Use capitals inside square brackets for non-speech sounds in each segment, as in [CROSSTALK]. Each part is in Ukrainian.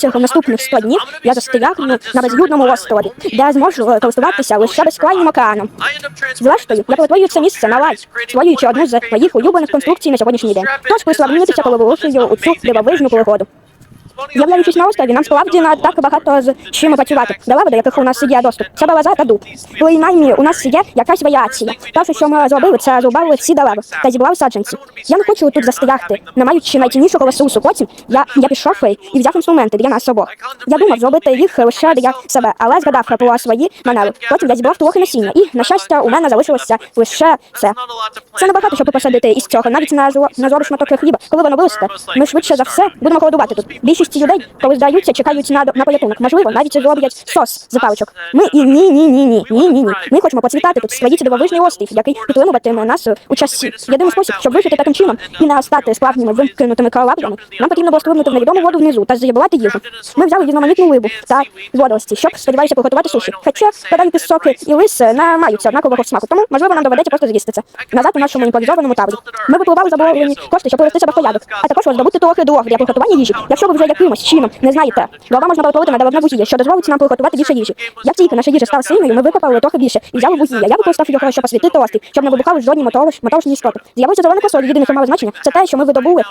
Цього наступних 100 днів я застрягну на безлюдному острові, де зможу е, користуватися лише безкрайнім океаном. Зрештою, я перетворюю це місце на лай, створюючи одну з моїх улюблених конструкцій на сьогоднішній день. Тож приславлюйтеся, коли вирушую у цю дивовижну пригоду. З'являючись на острові, нам справді так багато з чим працювати. До лави, до яких у нас є доступ. Це балаза та дуб. Принаймні, у нас є якась варіація. Перше, що ми зробили, це зрубали всі дерева та зібрали саджанці. Я не хочу тут застрягти, не маючи найтіннішого ресурсу. Потім я, я пішов і взяв інструменти для нас обох. Я думав зробити їх лише для себе, але згадав про свої манери. Потім я зібрав трохи насіння, і, на щастя, у мене залишилося лише це. Це небагато, щоб посадити із цього, навіть на зробиш шматок хліба. Коли воно виросте, ми швидше за все будемо голодувати тут. Більшість людей, коли здаються, чекають на, на порятунок. Можливо, навіть зроблять сос з паличок. Ми і ні, ні, ні, ні, ні, ні, ні. Ми хочемо процвітати тут, створити дивовижний острів, який підтримуватиме нас у часі. Єдиний спосіб, щоб вижити таким чином і не стати справжніми вимкнутими кораблями, нам потрібно було стрибнути в невідому воду внизу та з'їбувати їжу. Ми взяли різноманітну рибу та водорості, щоб сподіваюся приготувати суші. Хоча вода пісок і лис не мають однакового смаку, тому можливо нам доведеться просто з'їсти це. Назад у нашому імпровізованому таборі. Ми випливали заборонені кошти, щоб привести себе в порядок, а також роздобути трохи дров для приготування їжі. Якщо ви вже якимось чином не знаєте, Голова можна перетворити на деревне вугілля, що дозволить нам приготувати більше їжі. Як тільки наша їжа стала сильною, ми викопали трохи більше і взяли вугілля. Я використав його, щоб освітити острів, щоб не вибухали жодні мотор- моторошні істоти. З'явився зелений косоль, єдине, що мало значення, це те, що ми видобули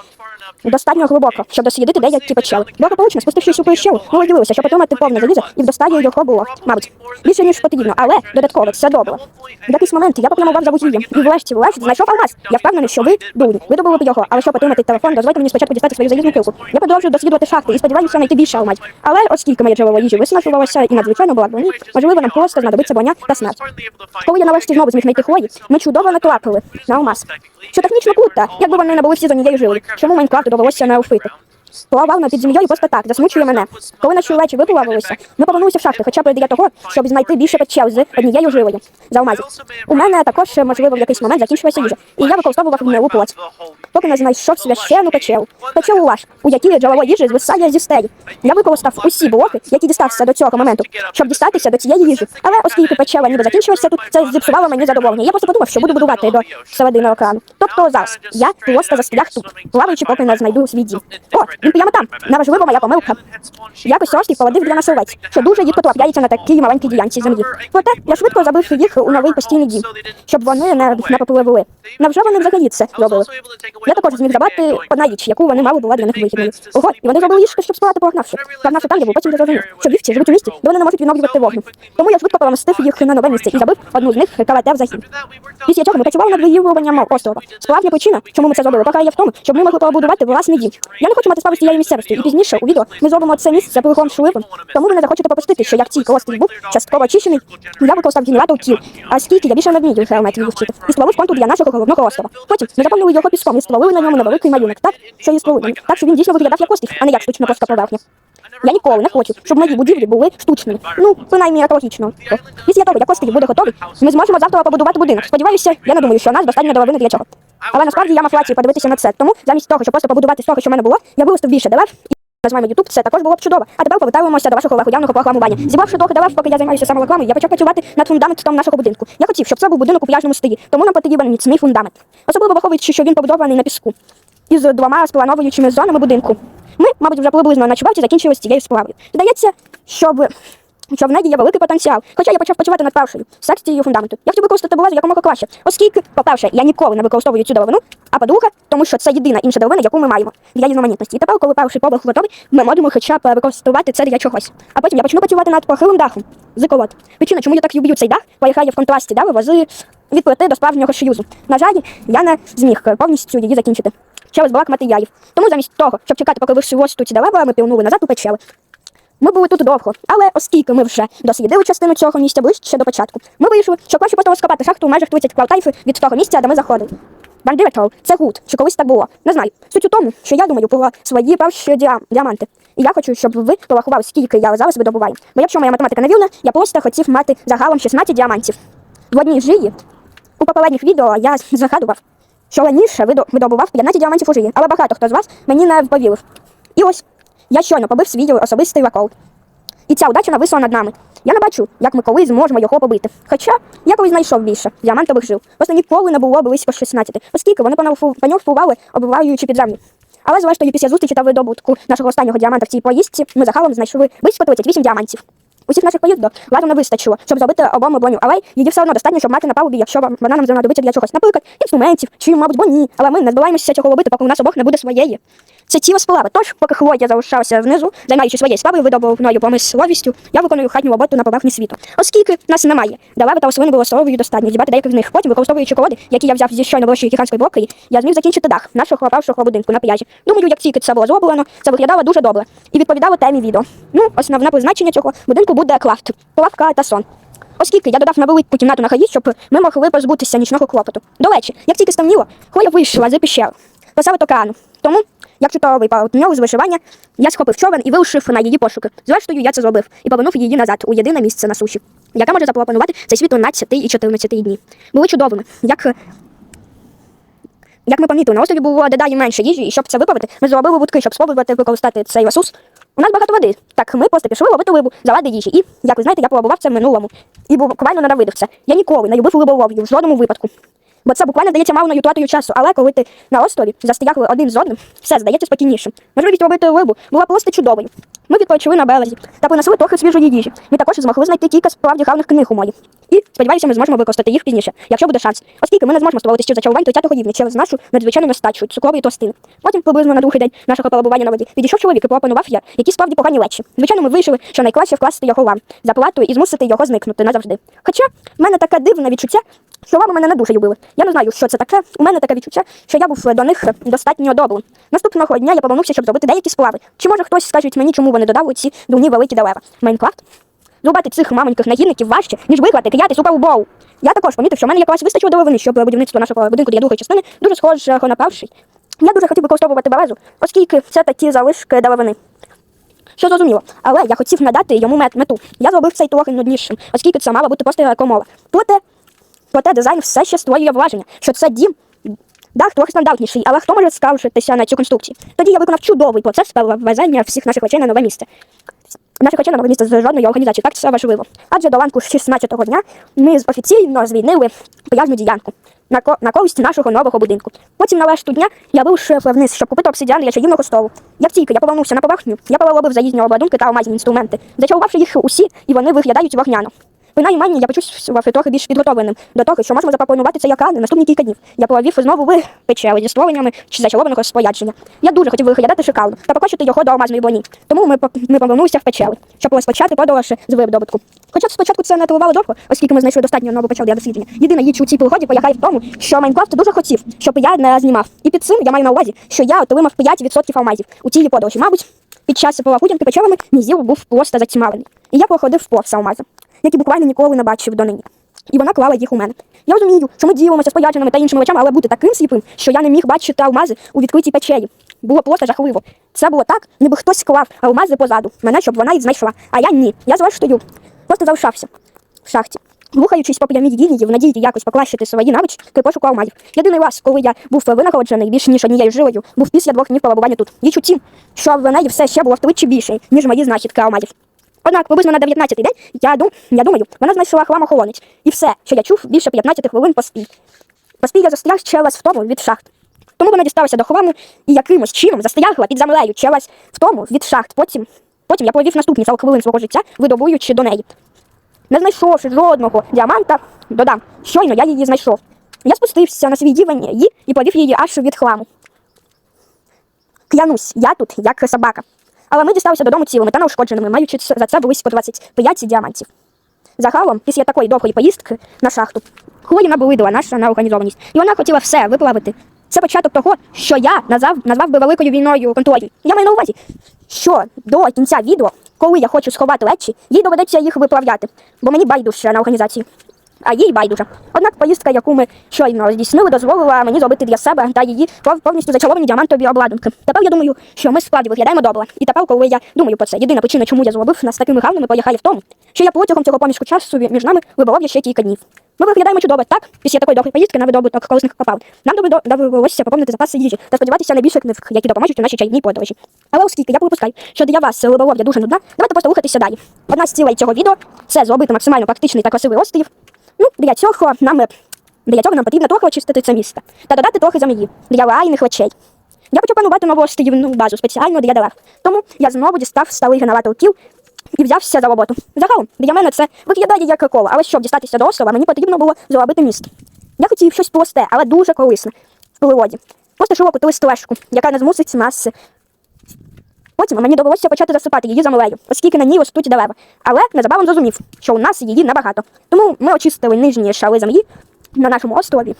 достатньо глибоко, щоб дослідити деякі печери. Благополучно, спустившись у пещеру, ми розділилися, щоб отримати повне залізо, і в достатньо його було, мабуть, більше ніж потрібно, але додатково це добре. В якийсь момент я попрямував за вугіллям і врешті врешті знайшов алмаз. Я впевнений, що ви дурні. Ви добули б його, але щоб отримати телефон, дозвольте мені спочатку дістати свою залізну пилку. Я продовжую досліджувати шахти і сподіваюся знайти більше алмазів. Але оскільки моє джерело їжі виснажувалося і надзвичайно була броні, можливо, нам просто знадобиться броня та смерть. Коли я нарешті знову зміг знайти хвої, ми чудово натрапили на алмаз. Що технічно круто, якби вони не були всі з однією жилою. Чому Майнкрафту довелося не уфити? Плавав над землею просто так, засмучує мене. Коли наші речі виплавилися, ми повернулися в шахти, хоча б для того, щоб знайти більше печер з однією жилою за алмазів. У мене також, можливо, в якийсь момент закінчилася їжа, і я використовував гнилу плоть. Поки не знайшов священну печеру. Печеру ваш, у якій джерело їжі звисає зі стелі. Я використав усі блоки, які дістався до цього моменту, щоб дістатися до цієї їжі. Але оскільки печера ніби закінчилася тут, це зіпсувало мені задоволення. Я просто подумав, що буду будувати до середини океану. Тобто зараз я просто застряг тут, плаваючи, поки не знайду свій дім. Він прямо там. Неважливо моя помилка. Якось острів поводив для нас овець, що дуже рідко трапляється на такій маленькій ділянці землі. Проте я швидко забив їх у новий постійний дім, щоб вони не, не попливли. Невже вони взагалі це зробили? Я також зміг забрати одна річ, яку вони мали була для них вихідною. Ого, і вони зробили ліжко, щоб спати погнавши. Погнавши там, я був потім зрозумів, що вівці живуть у місті, де вони не можуть відновлювати вогню. Тому я швидко перемістив їх на нове місце і забив одну з них кавете в захід. Після цього ми працювали над виявленням острова. Справжня причина, чому ми це зробили, полягає в тому, щоб ми могли побудувати власний дім. Я не хочу мати справу з цією місцевістю, і пізніше у відео ми зробимо це місце полихом шливом. Тому ви не захочете пропустити, що як тільки острів був частково очищений, я використав генератор кіл, а скільки я більше не вмію геометрію вчити. І створив контур для нашого головного острова. Потім ми заповнили його піском і створили на ньому невеликий малюнок, так, що і створили, так, що він дійсно виглядав як острів, а не як штучна плоска поверхня. Я ніколи не хочу, щоб мої будівлі були штучними. Ну, принаймні, екологічно. Після того, як острів буде готовий, ми зможемо завтра побудувати будинок. Сподіваюся, я не думаю, що нас достатньо деревини для цього. Але насправді я мав рацію подивитися на це. Тому замість того, щоб просто побудувати з того, що в мене було, я виростив більше дерев. І Називаємо YouTube, це також було б чудово. А тепер повертаємося до вашого легоявного рекламування. Зібравши трохи дерев, поки я займаюся саморекламою, я почав працювати над фундаментом нашого будинку. Я хотів, щоб це був будинок у пляжному стилі, тому нам потрібен міцний фундамент. Особливо враховуючи, що він побудований на піску із двома сплановуючими зонами будинку. Ми, мабуть, вже приблизно на чубавці закінчили з цією справою. Здається, щоб що в неї є великий потенціал. Хоча я почав працювати над першою секцією фундаменту. Я використати булазу якомога краще, оскільки, по-перше, я ніколи не використовую цю деревину, а по-друге, тому що це єдина інша деревина, яку ми маємо для різноманітності. І тепер, коли перший поверх готовий, ми можемо хоча б використовувати це для чогось. А потім я почну працювати над похилим дахом з колод. Причина, чому я так люблю цей дах, полягає в контрасті дерева з від до справжнього шлюзу. На жаль, я не зміг повністю її закінчити. Через брак матеріалів. Тому замість того, щоб чекати, поки виростуть ці дерева, ми пірнули назад у печери. Ми були тут довго, але оскільки ми вже дослідили частину цього місця ближче до початку, ми вирішили, що краще просто розкопати шахту у межах 30 кварталів від того місця, де ми заходили. Бандиратор – це гуд, чи колись так було. Не знаю. Суть у тому, що я думаю про свої перші діам... діаманти. І я хочу, щоб ви порахували, скільки я зараз видобуваю. Бо якщо моя математика не вірна, я просто хотів мати загалом 16 діамантів. В одній жиї у попередніх відео я загадував, що раніше видобував 15 діамантів у жиї, але багато хто з вас мені не повірив. І ось я щойно побив свій особистий рекорд. І ця удача нависла над нами. Я не бачу, як ми колись зможемо його побити. Хоча я колись знайшов більше діамантових жил. Просто ніколи не було близько 16, оскільки вони оббиваючи під землю. Але зрештою, після зустрічі та видобутку нашого останнього діаманта в цій поїздці ми загалом знайшли близько 38 діамантів. Усіх наших поїздок разом не вистачило, щоб зробити обому броню, але її все одно достатньо, щоб мати на палубі, якщо вона нам знадобиться для чогось. Наприклад, інструментів чи, мабуть, броні. Але ми не збираємося цього робити, поки у нас обох не буде своєї. Це ціла справа. Тож, поки Хлодія залишалася внизу, займаючись своєю справою видобувною промисловістю, я виконую хатню роботу на поверхні світу. Оскільки нас немає, дерева та рослин було соловою достатньо зібрати деяких з них. Потім, використовуючи колоди, які я взяв зі щойно вищої кіханської блоки, я зміг закінчити дах нашого першого будинку на пляжі. Думаю, як тільки це було зроблено, це виглядало дуже добре і відповідало темі відео. Ну, основне призначення цього будинку буде крафт, плавка та сон. Оскільки я додав на велику кімнату на хаї, щоб ми могли позбутися нічного клопоту. До речі, як тільки стемніло, Хлоя вийшла з піщери, посеред океану. Тому, як чудовий партнер з вишивання, я схопив човен і вирушив на її пошуки. Зрештою, я це зробив і повернув її назад у єдине місце на суші, яке може запропонувати цей світ 13 і 14 дні. Були чудовими. Як як ми помітили, на острові було дедалі менше їжі, і щоб це виправити, ми зробили вудки, щоб спробувати використати цей ресурс. У нас багато води. Так ми просто пішли ловити рибу заради їжі. І, як ви знаєте, я пробував це в минулому. І буквально ненавидив це. Я ніколи не любив риболовлю в жодному випадку. Бо це буквально здається мавною тратою часу. Але коли ти на острові застрягли один з одним, все здається спокійнішим. Можливість робити рибу була просто чудовою. Ми відпочили на березі та принесли трохи свіжої їжі. Ми також змогли знайти кілька справді гарних книг у мої. І сподіваюся, ми зможемо використати їх пізніше, якщо буде шанс. Оскільки ми не зможемо створити стіл зачарувань 30-го рівня через нашу надзвичайну нестачу цукрової тостини. Потім, приблизно на другий день нашого перебування на воді, підійшов чоловік і пропонував я, які справді погані речі. Звичайно, ми вирішили, що найкраще вкласти його вам за платою і змусити його зникнути назавжди. Хоча в мене таке дивне відчуття, що лави мене не дуже любили. Я не знаю, що це таке. У мене таке відчуття, що я був до них достатньо добрим. Наступного дня я повернувся, щоб зробити деякі справи. Чи може хтось скаже мені, чому вони додали ці дурні великі дерева? Майнкрафт? Зрубати цих маленьких негідників важче, ніж виклати кияти супербоу. Я також помітив, що в мене якраз вистачило деревини, щоб будівництво нашого будинку для другої частини дуже схожого на перший. Я дуже хотів використовувати березу, оскільки це такі залишки деревини. Що зрозуміло, але я хотів надати йому мету. Я зробив цей трохи нуднішим, оскільки це мала бути просто екомова. Проте, проте дизайн все ще створює враження, що це дім. Дах трохи стандартніший, але хто може скаржитися на цю конструкцію? Тоді я виконав чудовий процес перевезення всіх наших речей на нове місце. Наших речей на нове місце з жодної організації. Так це важливо. Адже до ланку 16-го дня ми офіційно звільнили пляжну ділянку на, ко- на користь нашого нового будинку. Потім на решту дня я вирушив вниз, щоб купити обсидіан для чаївного столу. Як тільки я повернувся на поверхню, я переробив заїзні обладунки та омазні інструменти, зачарувавши їх усі, і вони виглядають вогняно. Принаймні, я почувствував трохи більш підготовленим до того, що можемо запропонувати цей екран на наступні кілька днів. Я провів знову в печері зі створеннями чи зачарованого розпорядження. Я дуже хотів виглядати шикарно та покочити його до алмазної броні. Тому ми, по- ми повернулися в печери, щоб розпочати подорож з видобутку. Хоча спочатку це не тривало довго, оскільки ми знайшли достатньо нову печер для дослідження. Єдина річ у цій пригоді полягає в тому, що Майнкрафт дуже хотів, щоб я не знімав. І під цим я маю на увазі, що я отримав 5% алмазів у цій подорожі. Мабуть, під час прогулянки печерами мій зір був просто зацімарений. І я проходив повз алмази які буквально ніколи не бачив донині. І вона клала їх у мене. Я розумію, що ми ділимося спорядженими та іншими речами, але бути таким сліпим, що я не міг бачити алмази у відкритій печері. Було просто жахливо. Це було так, ніби хтось склав алмази позаду мене, щоб вона їх знайшла. А я ні. Я зрештою просто залишався в шахті. Рухаючись по прямій лінії в надії якось покращити свої навички пошуку алмазів. Єдиний раз, коли я був винагороджений більше ніж однією жилою, був після двох днів перебування тут. Річ у що в неї все ще було втричі більше, ніж мої знахідки алмазів. Однак, приблизно на 19-й день, я, дум, я думаю, вона знайшла хламохолонець. І все, що я чув, більше 15 хвилин поспіль. Поспіль я застряг через втому від шахт. Тому вона дісталася до хламу і якимось чином застрягла під землею через втому від шахт. Потім, потім я провів наступні 40 хвилин свого життя, видобуючи до неї. Не знайшовши жодного діаманта, додам, щойно я її знайшов. Я спустився на свій рівень її і повів її аж від хламу. Клянусь, я тут як собака. Але ми дісталися додому цілими та неушкодженими, маючи за це близько 25 діамантів. Загалом, після такої довгої поїздки на шахту, Хлої наболидила наша неорганізованість. І вона хотіла все виплавити. Це початок того, що я назвав, назвав би великою війною контролю. Я маю на увазі, що до кінця відео, коли я хочу сховати речі, їй доведеться їх виплавляти, бо мені байдуже на організацію. А їй байдуже. Однак поїздка, яку ми щойно здійснили, дозволила мені зробити для себе та її повністю зачаровані діамантові обладунки. Тепер я думаю, що ми справді виглядаємо добре. І тепер, коли я думаю про це, єдина причина, чому я зробив нас такими гарними, полягає в тому, що я протягом цього поміжку часу між нами виборов ще кілька днів. Ми виглядаємо чудово, так? Після такої довгої поїздки на видобуток корисних копалин. Нам довелося поповнити запаси їжі та сподіватися на більше книг, які допоможуть у нашій чайній подорожі. Але оскільки я припускаю, що для вас риболовля дуже нудна, давайте просто рухатися далі. Одна з цілей цього відео це зробити максимально практичний та красивий острів. Ну, для цього нам для цього нам потрібно трохи очистити це місце та додати трохи землі для реальних речей. Я хочу планувати нову стадівну базу спеціально для дерев. Тому я знову дістав старий генератор кіл і взявся за роботу. Загалом, для мене це виглядає як коло, але щоб дістатися до острова, мені потрібно було зробити міст. Я хотів щось просте, але дуже корисне в природі. Просто широку листовешку, яка не змусить нас. Потім мені довелося почати засипати її землею, оскільки на ній ростуть дерева. Але незабаром зрозумів, що у нас її небагато. Тому ми очистили нижні шари землі на нашому острові.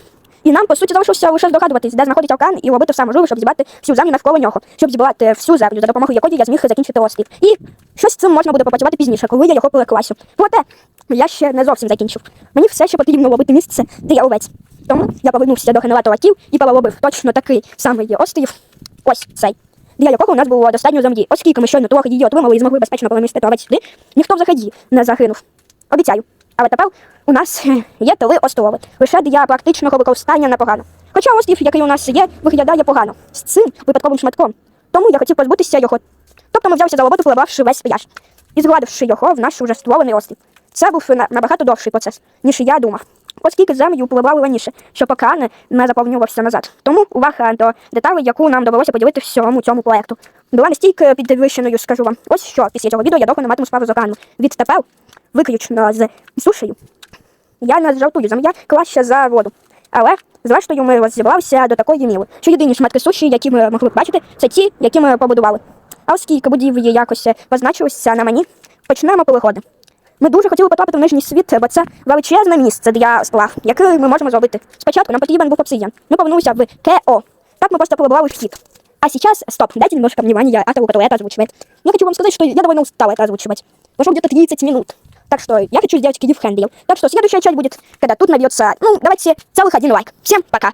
І нам, по суті, залишилося лише здогадуватись, де знаходиться океан, і робити все можливе, щоб зібрати всю землю навколо нього, щоб зібрати всю землю, за допомогою якої я зміг закінчити острів. І щось з цим можна буде попрацювати пізніше, коли я його перекласю. Проте я ще не зовсім закінчив. Мені все ще потрібно робити місце для овець. Тому я повернувся до генератора кіл і переробив точно такий самий острів. Ось цей. Для якого у нас було достатньо землі. Оскільки ми щойно трохи її отримали і змогли безпечно перемістити овець сюди, ніхто взагалі не загинув. Обіцяю. Але тепер у нас [LAUGHS] є три острови, лише для практичного використання непогано. Хоча острів, який у нас є, виглядає погано з цим випадковим шматком. Тому я хотів позбутися його. Тобто ми взявся за роботу, вливавши весь пляж і згладивши його в наш уже створений острів. Це був набагато довший процес, ніж я думав. Оскільки землю пливали раніше, щоб океан не заповнювався назад. Тому увага до деталей, яку нам довелося поділити всьому цьому проекту. Була настільки підвищеною, скажу вам. Ось що після цього відео я довго не матиму справу з океаном. Відтепер, виключно з сушею, я не жартую, земля краще за воду. Але, зрештою, ми розібралися до такої міри, що єдині шматки суші, які ми могли бачити, це ті, які ми побудували. А оскільки будівлі якось позначилися на мені, почнемо переходи. Ми дуже хотіли потрапити в нижній світ, бо це величезне місце для скла, яке ми можемо зробити. Спочатку нам потрібен був обсидіан. Ми повернулися в КО. Так мы просто пробовали вхід. А сейчас, стоп, дайте немножко внимания автору, который это озвучивает. Я хочу вам сказать, что я довольно устал это озвучивать. Прошло где-то 30 минут. Так что я хочу сделать кидив хендлил. Так что следующая часть будет, когда тут набьется, ну, давайте целых один лайк. Всем пока.